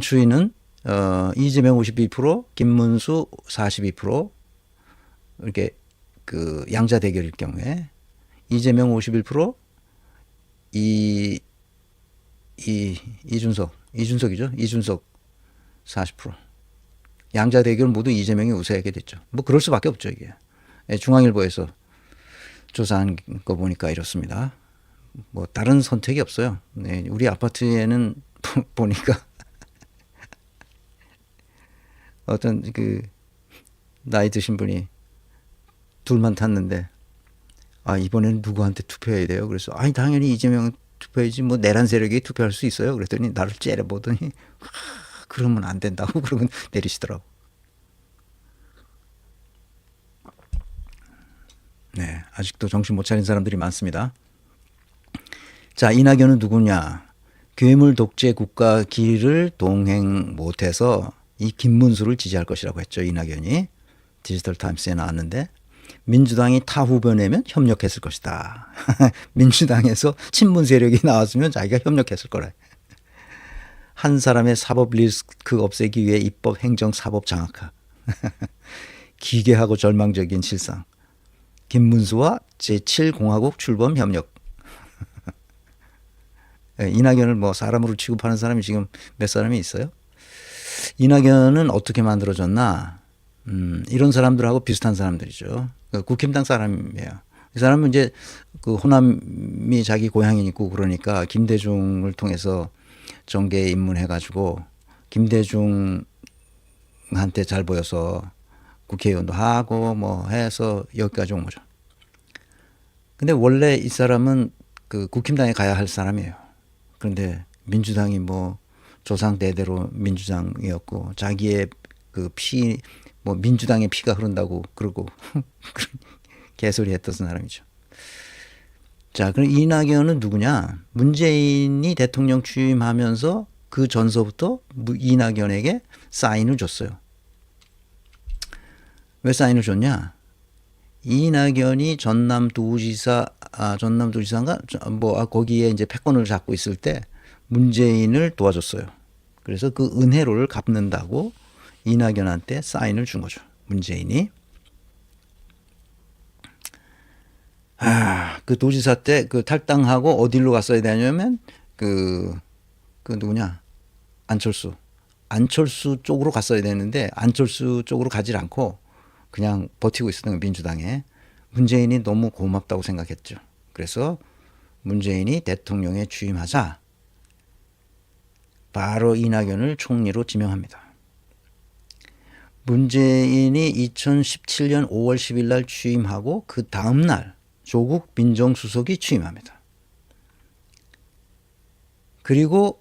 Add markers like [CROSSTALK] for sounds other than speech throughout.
추이는 어, 이재명 52%, 김문수 42% 이렇게 그 양자 대결일 경우에 이재명 51%, 이, 이 이준석, 이준석이죠. 이준석 40%. 양자 대결 모두 이재명이 우세하게 됐죠. 뭐 그럴 수밖에 없죠 이게. 예, 중앙일보에서 조사한 거 보니까 이렇습니다. 뭐 다른 선택이 없어요. 네, 우리 아파트에는 [LAUGHS] 보니까 어떤 그 나이 드신 분이 둘만 탔는데 아 이번에는 누구한테 투표해야 돼요? 그래서 아니 당연히 이재명 투표해야지 뭐 내란 세력이 투표할 수 있어요. 그랬더니 나를 째려보더니 [LAUGHS] 하, 그러면 안 된다고 [LAUGHS] 그러면 내리시더라고. 네 아직도 정신 못 차린 사람들이 많습니다. 자 이낙연은 누구냐? 괴물 독재 국가 길을 동행 못해서 이 김문수를 지지할 것이라고 했죠 이낙연이 디지털 타임스에 나왔는데 민주당이 타 후보 내면 협력했을 것이다. [LAUGHS] 민주당에서 친문 세력이 나왔으면 자기가 협력했을 거래. 한 사람의 사법 리스크 없애기 위해 입법 행정 사법 장악화. [LAUGHS] 기괴하고 절망적인 실상. 김문수와 제7공화국 출범 협력. [LAUGHS] 예, 이낙연을 뭐 사람으로 취급하는 사람이 지금 몇 사람이 있어요? 이낙연은 어떻게 만들어졌나? 음, 이런 사람들하고 비슷한 사람들이죠. 그 국힘당 사람이에요. 이 사람은 이제 그 호남이 자기 고향이고 그러니까 김대중을 통해서 정계에 입문해가지고 김대중한테 잘 보여서 국회의원도 하고 뭐 해서 여기까지 온 거죠. 근데 원래 이 사람은 그 국힘당에 가야 할 사람이에요. 그런데 민주당이 뭐 조상 대대로 민주당이었고 자기의 그 피 뭐 민주당의 피가 흐른다고 그러고 [LAUGHS] 개소리 했던 사람이죠. 자, 그럼 이낙연은 누구냐? 문재인이 대통령 취임하면서 그 전서부터 이낙연에게 사인을 줬어요. 왜 사인을 줬냐? 이낙연이 전남도지사, 아, 전남도지사인가? 뭐, 아, 거기에 이제 패권을 잡고 있을 때 문재인을 도와줬어요. 그래서 그 은혜로를 갚는다고 이낙연한테 사인을 준 거죠. 문재인이. 아, 그 도지사 때 그 탈당하고 어디로 갔어야 되냐면 그, 그 누구냐? 안철수. 안철수 쪽으로 갔어야 되는데 안철수 쪽으로 가질 않고 그냥 버티고 있었던 거 민주당에. 문재인이 너무 고맙다고 생각했죠. 그래서 문재인이 대통령에 취임하자 바로 이낙연을 총리로 지명합니다. 문재인이 2017년 5월 10일 날 취임하고 그 다음 날 조국 민정수석이 취임합니다. 그리고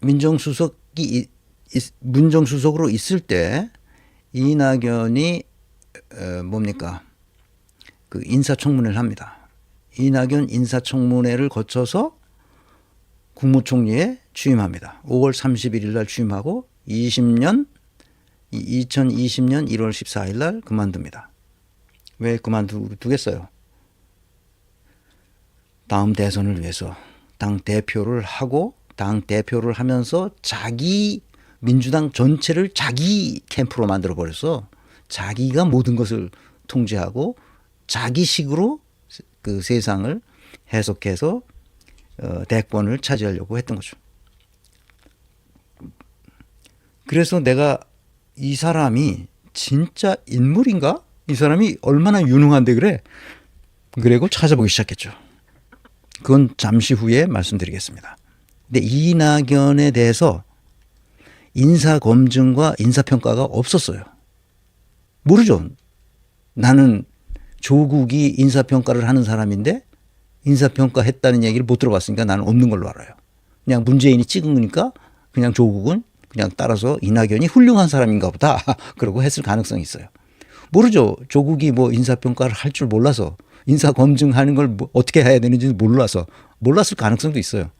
민정수석이 민정수석으로 있을 때 이낙연이 어, 뭡니까 그 인사청문회를 합니다. 이낙연 인사청문회를 거쳐서 국무총리에 취임합니다. 5월 31일 날 취임하고 20년 2020년 1월 14일 날 그만둡니다. 왜 그만두겠어요? 다음 대선을 위해서 당 대표를 하고 당 대표를 하면서 자기 민주당 전체를 자기 캠프로 만들어 버려서 자기가 모든 것을 통제하고 자기식으로 그 세상을 해석해서 어, 대권을 차지하려고 했던 거죠. 그래서 내가 이 사람이 진짜 인물인가? 이 사람이 얼마나 유능한데 그래? 그리고 찾아보기 시작했죠. 그건 잠시 후에 말씀드리겠습니다. 근데 이낙연에 대해서 인사 검증과 인사 평가가 없었어요. 모르죠. 나는 조국이 인사 평가를 하는 사람인데 인사 평가했다는 얘기를 못 들어봤으니까 나는 없는 걸로 알아요. 그냥 문재인이 찍은 거니까 그냥 조국은 그냥 따라서 이낙연이 훌륭한 사람인가 보다. [LAUGHS] 그러고 했을 가능성이 있어요. 모르죠. 조국이 뭐 인사평가를 할 줄 몰라서 인사 검증하는 걸 뭐 어떻게 해야 되는지 몰라서 몰랐을 가능성도 있어요.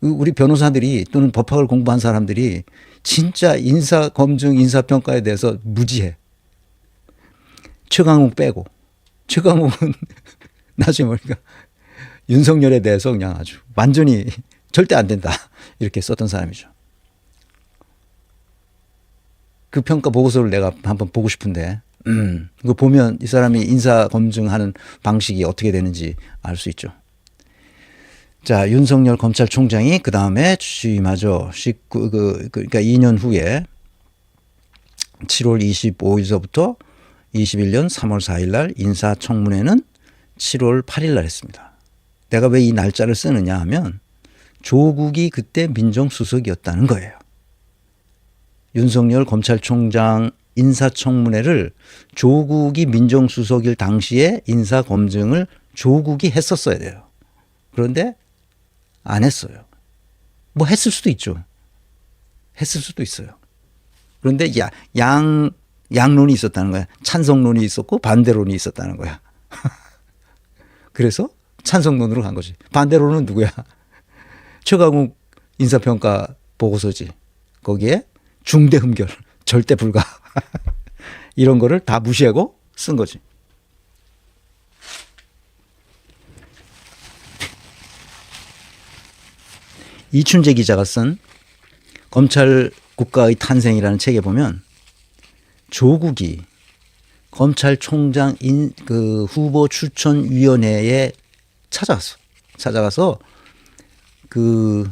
우리 변호사들이 또는 법학을 공부한 사람들이 진짜 인사 검증, 인사 평가에 대해서 무지해. 최강욱 빼고 최강욱은 [LAUGHS] 나중에 보니까 윤석열에 대해서 그냥 아주 완전히 [LAUGHS] 절대 안 된다 이렇게 썼던 사람이죠. 그 평가 보고서를 내가 한번 보고 싶은데, 음, 이거 보면 이 사람이 인사 검증하는 방식이 어떻게 되는지 알 수 있죠. 자, 윤석열 검찰총장이 그 다음에 취임하죠. 19, 그, 그, 그러니까 2년 후에 7월 25일서부터 21년 3월 4일 날 인사청문회는 7월 8일 날 했습니다. 내가 왜 이 날짜를 쓰느냐 하면 조국이 그때 민정수석이었다는 거예요. 윤석열 검찰총장 인사청문회를 조국이 민정수석일 당시에 인사검증을 조국이 했었어야 돼요. 그런데 안 했어요. 뭐 했을 수도 있죠. 했을 수도 있어요. 그런데 야, 양, 양론이 있었다는 거야. 찬성론이 있었고 반대론이 있었다는 거야. [LAUGHS] 그래서 찬성론으로 간 거지. 반대론은 누구야? [LAUGHS] 최강욱 인사평가 보고서지. 거기에 중대 흠결, 절대 불가. [LAUGHS] 이런 거를 다 무시하고 쓴 거지. 이춘재 기자가 쓴 검찰 국가의 탄생이라는 책에 보면 조국이 검찰총장 인, 그 후보 추천 위원회에 찾아갔어. 찾아가서 그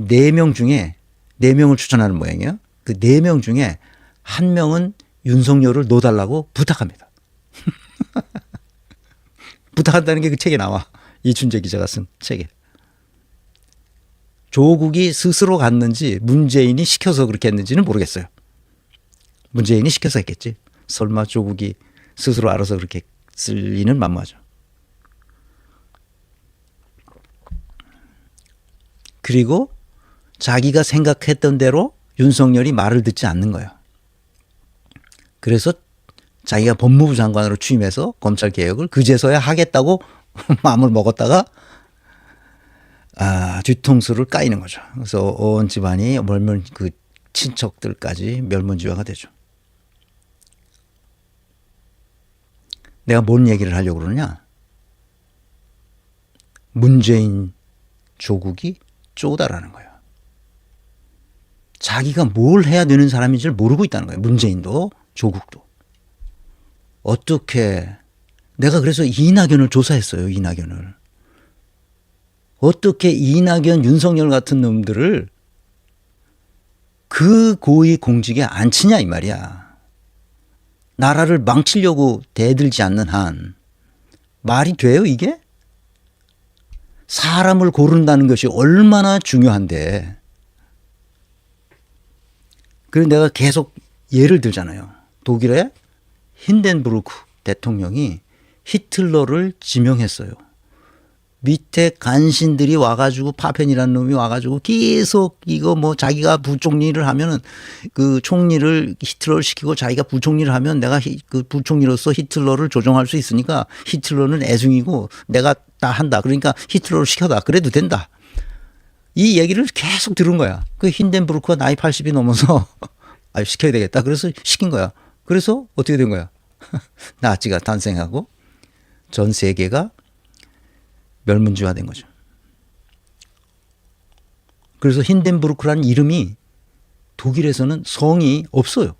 네 명 중에 네 명을 추천하는 모양이에요. 그 네 명 중에 한 명은 윤석열을 놓달라고 부탁합니다. [LAUGHS] 부탁한다는 게 그 책에 나와. 이춘재 기자가 쓴 책에. 조국이 스스로 갔는지 문재인이 시켜서 그렇게 했는지는 모르겠어요. 문재인이 시켜서 했겠지. 설마 조국이 스스로 알아서 그렇게 쓸 리는 만무하죠. 그리고 자기가 생각했던 대로 윤석열이 말을 듣지 않는 거예요. 그래서 자기가 법무부 장관으로 취임해서 검찰 개혁을 그제서야 하겠다고 [LAUGHS] 마음을 먹었다가 아, 뒤통수를 까이는 거죠. 그래서 온 집안이 멸문 그 친척들까지 멸문지화가 되죠. 내가 뭔 얘기를 하려고 그러냐? 문재인 조국이 쪼다라는 거예요. 자기가 뭘 해야 되는 사람인지를 모르고 있다는 거예요. 문재인도 조국도. 어떻게 내가 그래서 이낙연을 조사했어요. 이낙연을. 어떻게 이낙연, 윤석열 같은 놈들을 그 고위 공직에 앉히냐 이 말이야. 나라를 망치려고 대들지 않는 한 말이 돼요 이게? 사람을 고른다는 것이 얼마나 중요한데. 그래서 내가 계속 예를 들잖아요. 독일의 힌덴부르크 대통령이 히틀러를 지명했어요. 밑에 간신들이 와가지고 파펜이라는 놈이 와가지고 계속 이거 뭐 자기가 부총리를 하면은 그 총리를 히틀러를 시키고 자기가 부총리를 하면 내가 히, 그 부총리로서 히틀러를 조종할 수 있으니까 히틀러는 애중이고 내가 다 한다. 그러니까 히틀러를 시켜다. 그래도 된다. 이 얘기를 계속 들은 거야. 그 힌덴부르크가 나이 80이 넘어서 [LAUGHS] 아 시켜야 되겠다. 그래서 시킨 거야. 그래서 어떻게 된 거야? [LAUGHS] 나치가 탄생하고 전 세계가 멸문지화된 거죠. 그래서 힌덴부르크라는 이름이 독일에서는 성이 없어요.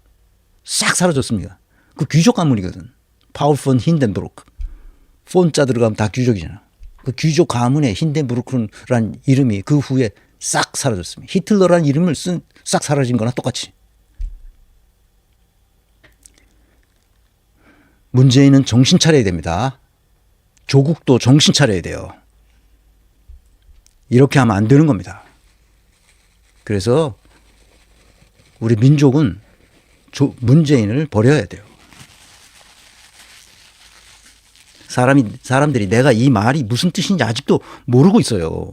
싹 사라졌습니다. 그 귀족 가문이거든. 파울 폰 힌덴부르크. 폰자 들어가면 다 귀족이잖아. 그 귀족 가문의 힌덴부르크라는 이름이 그 후에 싹 사라졌습니다. 히틀러라는 이름을 쓴 싹 사라진 거나 똑같이. 문재인은 정신 차려야 됩니다. 조국도 정신 차려야 돼요. 이렇게 하면 안 되는 겁니다. 그래서 우리 민족은 조, 문재인을 버려야 돼요. 사람이 사람들이 내가 이 말이 무슨 뜻인지 아직도 모르고 있어요.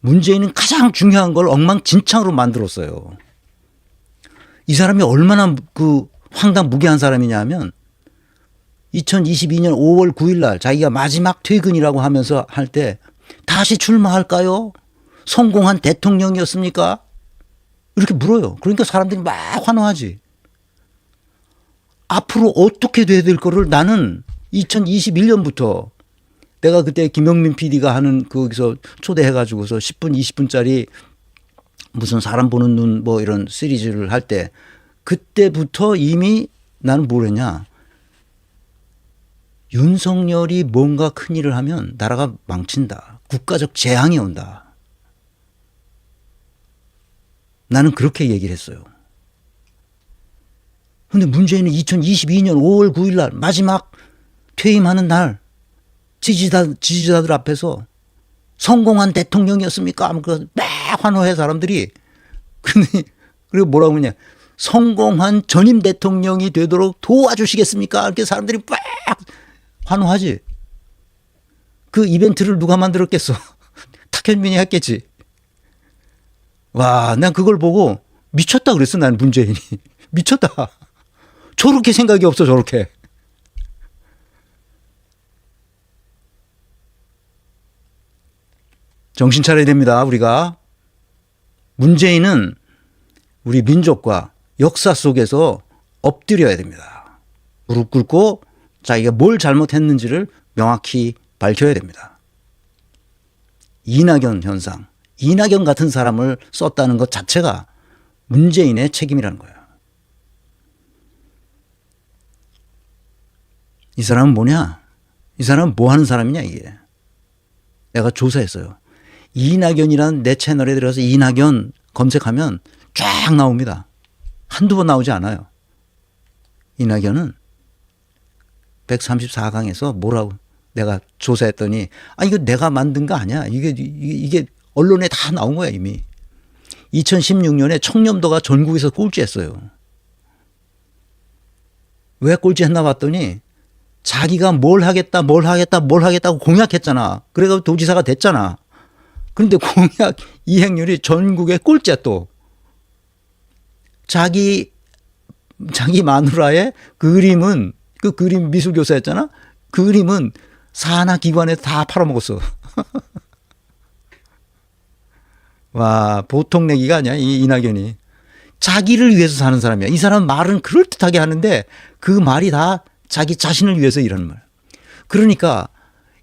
문재인은 가장 중요한 걸 엉망진창으로 만들었어요. 이 사람이 얼마나 그 황당 무계한 사람이냐면 2022년 5월 9일 날 자기가 마지막 퇴근이라고 하면서 할 때 다시 출마할까요? 성공한 대통령이었습니까? 이렇게 물어요. 그러니까 사람들이 막 환호하지. 앞으로 어떻게 돼야 될 거를 나는 2021년부터 내가 그때 김영민 PD가 하는 거기서 초대해가지고서 10분, 20분짜리 무슨 사람 보는 눈 뭐 이런 시리즈를 할 때 그때부터 이미 나는 뭘 했냐. 윤석열이 뭔가 큰 일을 하면 나라가 망친다. 국가적 재앙이 온다. 나는 그렇게 얘기를 했어요. 근데 문재인은 2022년 5월 9일 날 마지막 퇴임하는 날 지지자, 지지자들 앞에서 성공한 대통령이었습니까? 그막 환호해 사람들이. [LAUGHS] 근데 그리고 뭐라고 그러냐. 성공한 전임 대통령이 되도록 도와주시겠습니까? 이렇게 사람들이 막 환호하지. 그 이벤트를 누가 만들었겠어? [LAUGHS] 탁현민이 했겠지. 와, 난 그걸 보고 미쳤다 그랬어, 난 문재인이. [LAUGHS] 미쳤다. 저렇게 생각이 없어, 저렇게. 정신 차려야 됩니다, 우리가. 문재인은 우리 민족과 역사 속에서 엎드려야 됩니다. 무릎 꿇고 자기가 뭘 잘못했는지를 명확히 밝혀야 됩니다. 이낙연 현상, 이낙연 같은 사람을 썼다는 것 자체가 문재인의 책임이라는 거예요. 이 사람은 뭐냐? 이 사람은 뭐 하는 사람이냐, 이게. 내가 조사했어요. 이낙연이라는 내 채널에 들어가서 이낙연 검색하면 쫙 나옵니다. 한두 번 나오지 않아요. 이낙연은 134강에서 뭐라고 내가 조사했더니 아 이거 내가 만든 거 아니야. 이게, 이게 언론에 다 나온 거야 이미. 2016년에 청렴도가 전국에서 꼴찌했어요. 왜 꼴찌했나 봤더니 자기가 뭘 하겠다, 뭘 하겠다, 뭘 하겠다고 공약했잖아. 그래서 도지사가 됐잖아. 그런데 [LAUGHS] 공약 이행률이 전국에 꼴찌야 또. 자기 자기 마누라의 그림은 그 그림 미술 교사였잖아. 그 그림은 산하 기관에 다 팔아먹었어. [LAUGHS] 와 보통 내기가 아니야 이 이낙연이. 자기를 위해서 사는 사람이야. 이 사람 말은 그럴 듯하게 하는데 그 말이 다 자기 자신을 위해서 이러는 말. 그러니까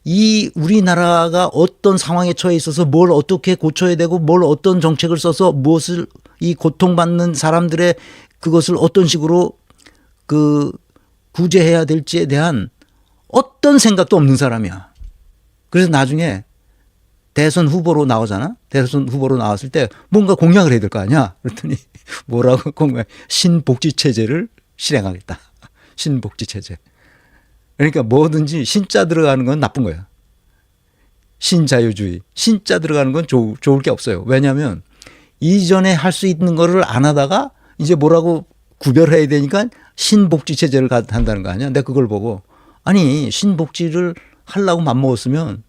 이 우리나라가 어떤 상황에 처해 있어서 뭘 어떻게 고쳐야 되고 뭘 어떤 정책을 써서 무엇을 이 고통받는 사람들의 그것을 어떤 식으로 그 구제해야 될지에 대한 어떤 생각도 없는 사람이야. 그래서 나중에 대선 후보로 나오잖아. 대선 후보로 나왔을 때 뭔가 공약을 해야 될 거 아니야. 그랬더니 뭐라고 공약 신복지 체제를 실행하겠다. 신복지 체제. 그러니까 뭐든지 신자 들어가는 건 나쁜 거야. 신자유주의. 신자 들어가는 건 좋, 좋을 게 없어요. 왜냐하면 이전에 할 수 있는 거를 안 하다가 이제 뭐라고 구별해야 되니까 신복지 체제를 한다는 거 아니야. 내가 그걸 보고 아니 신복지를 하려고 맘먹었으면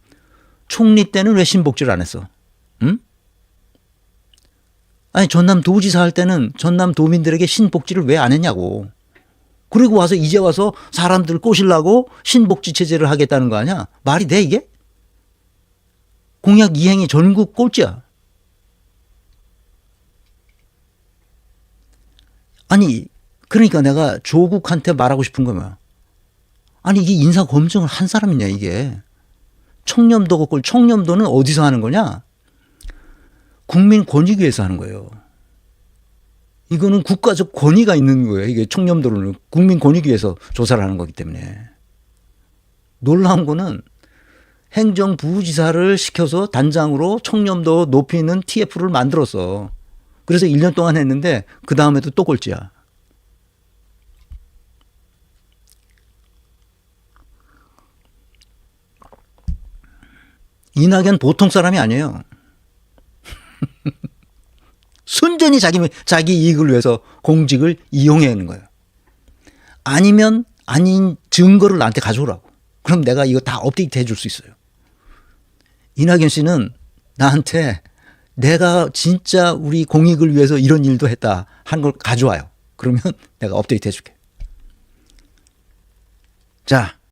총리 때는 왜 신복지를 안 했어? 응? 아니 전남 도지사 할 때는 전남 도민들에게 신복지를 왜 안 했냐고. 그리고 와서 이제 와서 사람들 꼬시려고 신복지 체제를 하겠다는 거 아니야? 말이 돼 이게? 공약 이행이 전국 꼴찌야. 아니 그러니까 내가 조국한테 말하고 싶은 거 뭐야? 아니 이게 인사 검증을 한 사람이냐 이게? 청렴도 꼴 청렴도는 어디서 하는 거냐? 국민 권익위에서 하는 거예요. 이거는 국가적 권위가 있는 거예요. 이게 청렴도는 국민 권익위에서 조사를 하는 거기 때문에. 놀라운 거는 행정부지사를 시켜서 단장으로 청렴도 높이는 TF를 만들었어. 그래서 1년 동안 했는데 그 다음에도 또 꼴찌야. 이낙연 보통 사람이 아니에요. 순전히 자기 자기 이익을 위해서 공직을 이용해야 하는 거예요. 아니면 아닌 증거를 나한테 가져오라고. 그럼 내가 이거 다 업데이트 해줄 수 있어요. 이낙연 씨는 나한테 내가 진짜 우리 공익을 위해서 이런 일도 했다 한 걸 가져와요. 그러면 내가 업데이트 해줄게. 자,